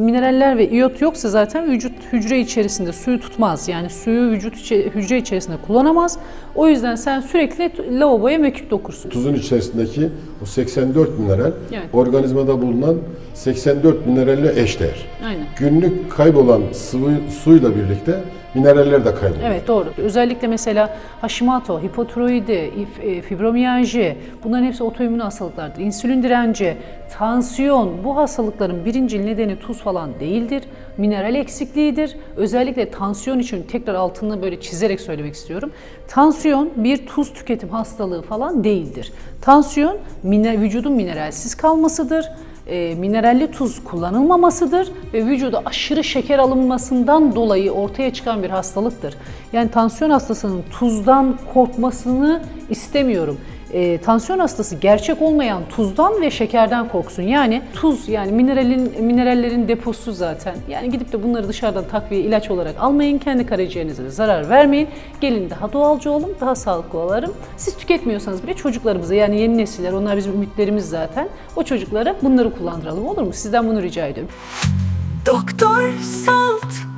Mineraller ve iyot yoksa zaten vücut hücre içerisinde suyu tutmaz. Yani suyu vücut içe- hücre içerisinde kullanamaz. O yüzden sen sürekli lavaboya mekik dokursun. Tuzun içerisindeki o 84 mineral Evet. organizmada bulunan 84 mineralle eşdeğer. Aynen. Günlük kaybolan sıvı suyla birlikte mineraller de kayboluyor. Evet doğru. Özellikle mesela Hashimoto, hipotiroidi, e, fibromiyalji bunların hepsi otoimmün hastalıklardır. İnsülin direnci, tansiyon bu hastalıkların birincil nedeni tuz falan değildir. Mineral eksikliğidir. Özellikle tansiyon için tekrar altını böyle çizerek söylemek istiyorum. Tansiyon bir tuz tüketim hastalığı falan değildir. Tansiyon vücudun mineralsiz kalmasıdır e, mineralli tuz kullanılmamasıdır ve vücuda aşırı şeker alınmasından dolayı ortaya çıkan bir hastalıktır. Yani tansiyon hastasının tuzdan korkmasını istemiyorum. E, tansiyon hastası gerçek olmayan tuzdan ve şekerden korksun. Yani tuz yani mineralin minerallerin deposu zaten. Yani gidip de bunları dışarıdan takviye ilaç olarak almayın. Kendi karaciğerinize de zarar vermeyin. Gelin daha doğalcı olun, daha sağlıklı olalım. Siz tüketmiyorsanız bile çocuklarımıza yani yeni nesiller onlar bizim ümitlerimiz zaten. O çocuklara bunları kullandıralım olur mu? Sizden bunu rica ediyorum. Doktor Salt